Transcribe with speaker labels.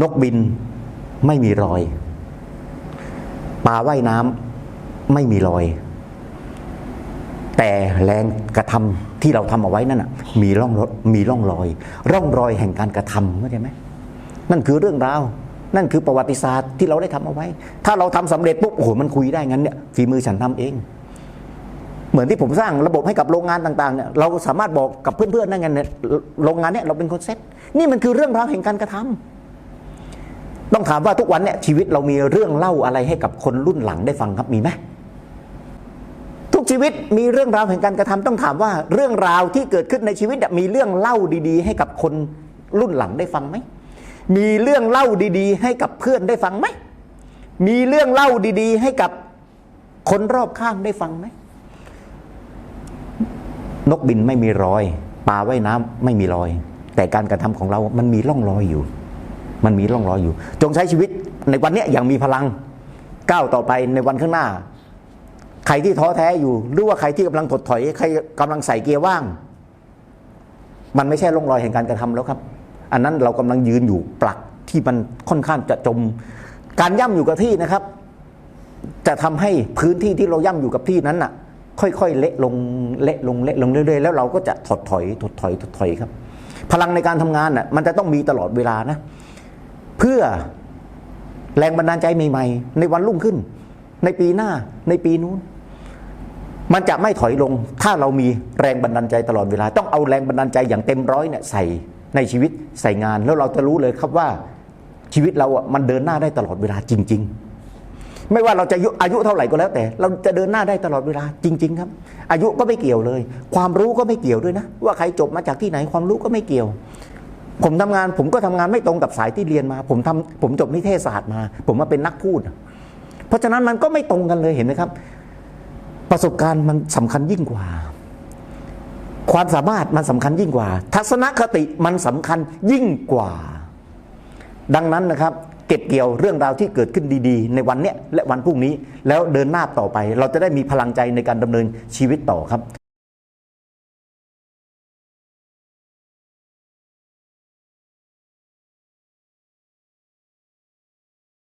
Speaker 1: นกบินไม่มีรอย ปลาว่ายน้ำไม่มีรอย แต่แรงกระทำที่เราทำเอาไว้นั่นนะมีร่องรอยมีร่องรอย ร่องรอยแห่งการกระทำเข้าใจไหมนั่นคือเรื่องราวนั่นคือประวัติศาสตร์ที่เราได้ทำเอาไว้ ถ้าเราทำสำเร็จปุ๊บ โอ้โห มันคุยได้งั้นเนี่ย ฝีมือฉันทำเอง เหมือนที่ผมสร้างระบบให้กับโรงงานต่างๆเนี่ย เราสามารถบอกกับเพื่อนๆได้ไงเนี่ย โรงงานเนี่ยเราเป็นคนเซ็ตนี่มันคือเรื่องราวแห่งการกระทำ ต้องถามว่าทุกวันเนี่ยชีวิตเรามีเรื่องเล่าอะไรให้กับคนรุ่นหลังได้ฟังครับมีไหมทุกชีวิตมีเรื่องราวแห่งการกระทำต้องถามว่าเรื่องราวที่เกิดขึ้นในชีวิตมีเรื่องเล่าดี ๆ ให้กับคนรุ่นหลังได้ฟังไหมมีเรื่องเล่าดี ๆ ให้กับเพื่อนได้ฟังไหมมีเรื่องเล่าดี ๆ ให้กับคนรอบข้างได้ฟังไหมนกบินไม่มีรอยปลาว่ายน้ำไม่มีรอย แต่การกระทำของเรามันมีร่องรอยอยู่ มันมีร่องรอยอยู่ จงใช้ชีวิตในวันเนี้ยอย่างมีพลังก้าวต่อไปในวันข้างหน้า ใครที่ท้อแท้อยู่ หรือว่าใครที่กำลังถดถอยใครกำลังใส่เกียร์ว่าง มันไม่ใช่ร่องรอยแห่งการกระทำแล้วครับ อันนั้นเรากำลังยืนอยู่ปลักที่มันค่อนข้างจะจม การย่ำอยู่กับที่นะครับ จะทำให้พื้นที่ที่เราย่ำอยู่กับที่นั้นน่ะ ค่อยๆเละลงเละลงเละลงเรื่อยๆแล้วเราก็จะถดถอยถดถอยถดถอยครับ พลังในการทำงานน่ะมันจะต้องมีตลอดเวลานะ เพื่อแรงบันดาลใจใหม่ๆ ในวันรุ่งขึ้น ในปีหน้าในปีนู้น มันจะไม่ถอยลง ถ้าเรามีแรงบันดาลใจตลอดเวลา ต้องเอาแรงบันดาลใจอย่างเต็มร้อยเนี่ยใส่ในชีวิตใส่งาน แล้วเราจะรู้เลยครับว่าชีวิตเราอะมันเดินหน้าได้ตลอดเวลาจริง ๆ ไม่ว่าเราจะอายุอายุเท่าไหร่ก็แล้วแต่ เราจะเดินหน้าได้ตลอดเวลาจริง ๆ ครับ อายุก็ไม่เกี่ยวเลย ความรู้ก็ไม่เกี่ยวด้วยนะ ว่าใครจบมาจากที่ไหนความรู้ก็ไม่เกี่ยว ผมทำงานผมก็ทำงานไม่ตรงกับสายที่เรียนมา ผมทำผมจบนิเทศศาสตร์มา ผมมาเป็นนักพูด เพราะฉะนั้นมันก็ไม่ตรงกันเลยเห็นไหมครับ ประสบการณ์มันสำคัญยิ่งกว่า ความสามารถมันสำคัญยิ่งกว่า ทัศนคติมันสำคัญยิ่งกว่า ดังนั้นนะครับ เก็บเกี่ยวเรื่องราวที่เกิดขึ้นดี ๆ ในวันเนี้ยและวันพรุ่งนี้ แล้วเดินหน้าต่อไป เราจะได้มีพลังใจในการดำเนินชีวิตต่อครับ